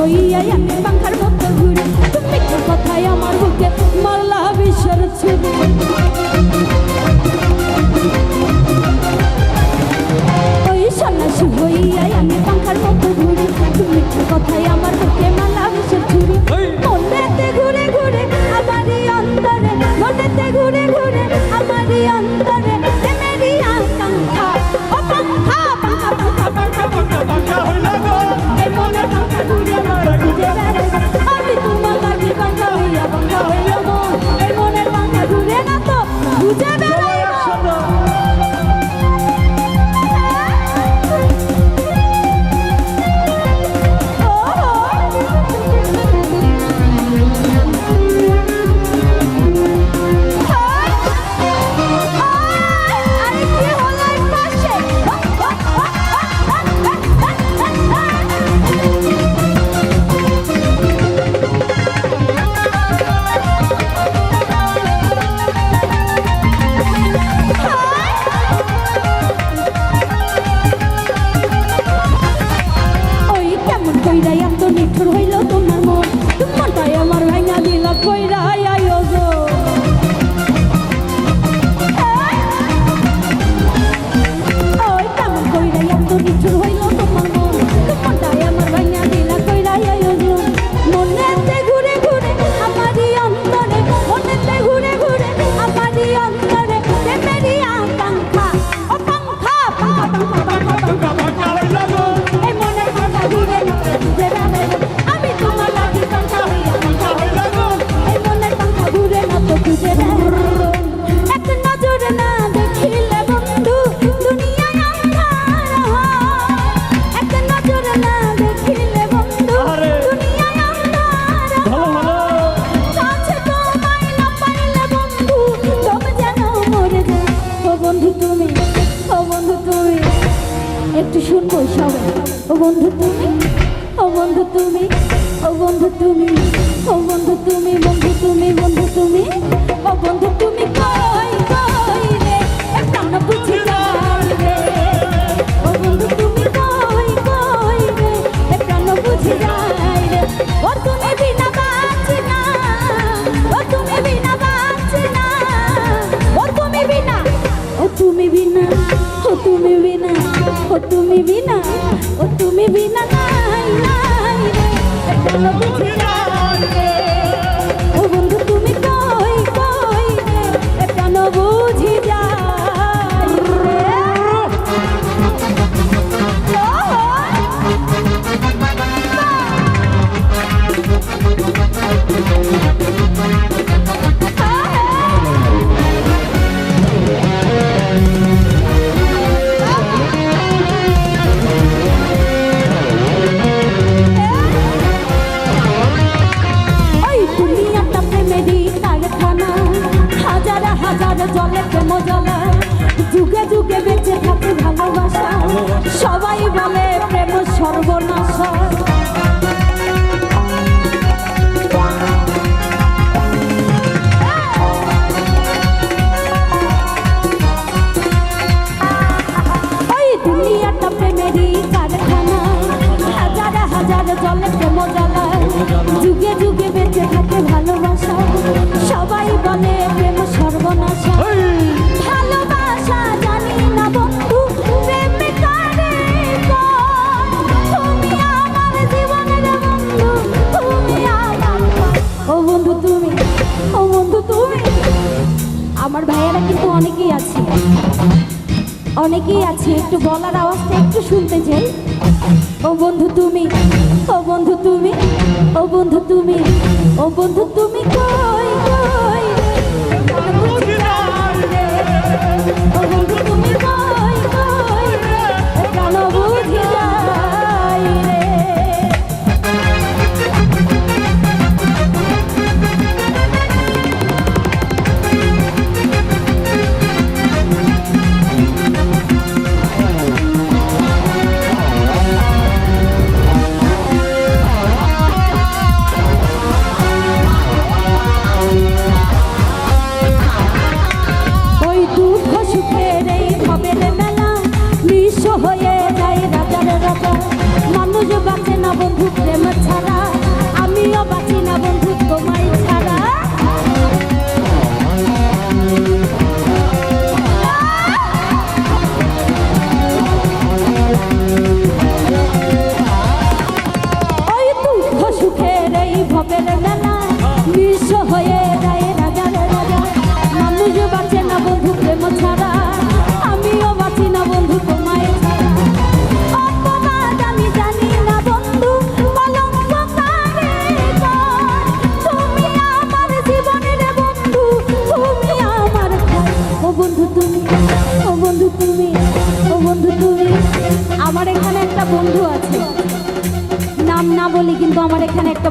我一眼也没放开。Oh, bondu, tumi, oh, bondu, tumi, bondu, tumi, bondu, tumi, oh, bondu. Lord, সর্বনাশ জলে প্রেম জ্বালায়। যুগে যুগে বেঁচে থাকে ভালোবাসা। সবাই বলে মেয়েরা কিন্তু অনেকেই আছে। অনেকেই আছে, একটু গলার আওয়াজটা একটু শুনতে চাই। ও বন্ধু তুমি, ও বন্ধু তুমি, ও বন্ধু তুমি, ও বন্ধু তুমি কর তুঝ বাকি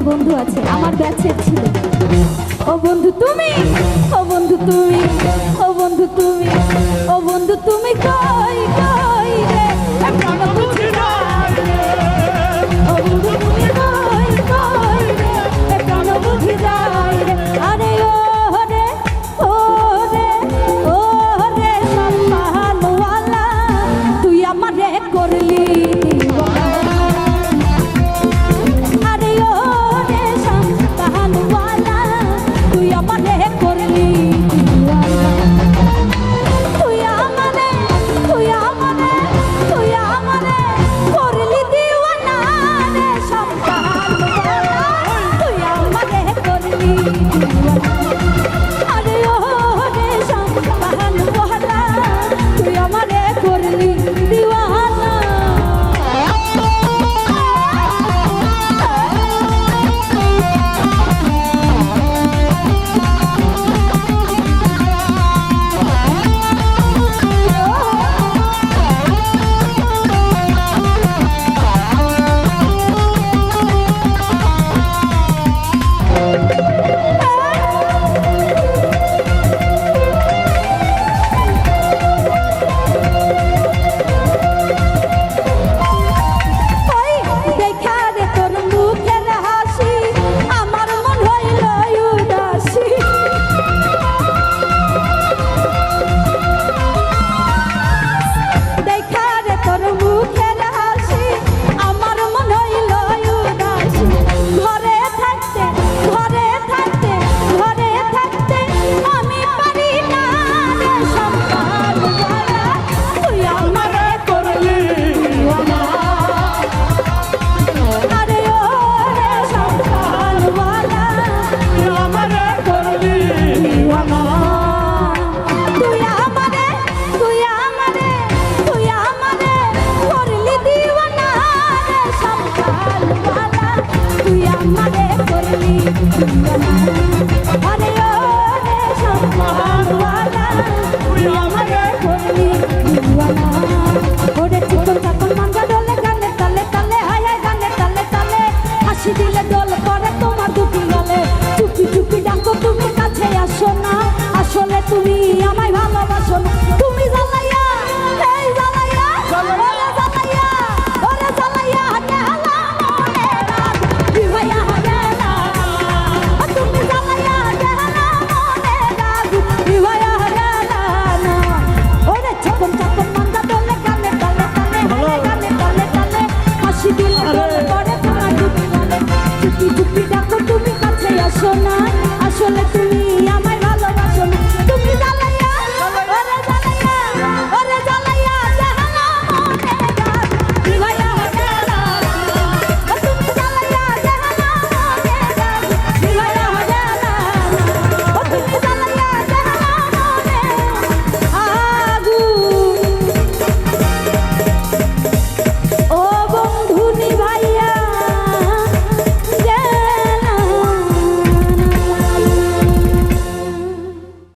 বন্ধু আছে আমার কাছে ছিল। ও বন্ধু তুমি ও বন্ধু তুমি। আমারে করলি।